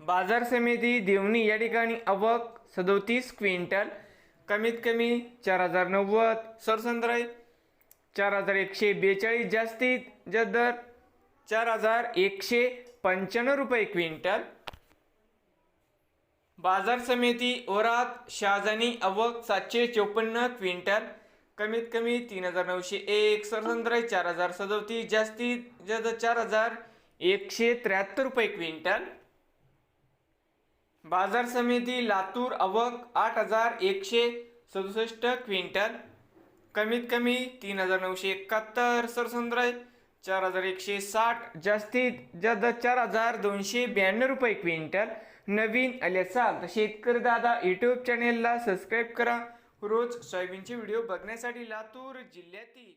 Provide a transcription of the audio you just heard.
बाजार समिती देवणी या ठिकाणी अवक सदोतीस क्विंटल कमीत कमी चार हजार नव्वद सरसंद्र चार हजार एकशे बेचाळीस जास्तीत जास्त दर चार हजार एकशे पंच्याण्णव रुपये क्विंटल. बाजार समिती ओरात शहाजानी अवक सातशे चोपन्न क्विंटल कमीत कमी तीन हजार नऊशे एक सरसंद्र चार हजार सदोतीस जास्तीत जास्त चार हजार एकशे त्र्याहत्तर रुपये क्विंटल. बाजार समिती लातूर आवक आठ हजार एकशे सदुसष्ट क्विंटल. कमीत कमी तीन हजार नऊशे एकाहत्तर सरसंद्र चार हजार एकशे साठ जास्तीत जास्त चार हजार दोनशे ब्याण्णव रुपये क्विंटल. नवीन आले असाल तर शेतकरी दादा यूट्यूब चॅनेलला सबस्क्राईब करा. रोज सोयाबीनचे व्हिडिओ बघण्यासाठी लातूर जिल्ह्यातील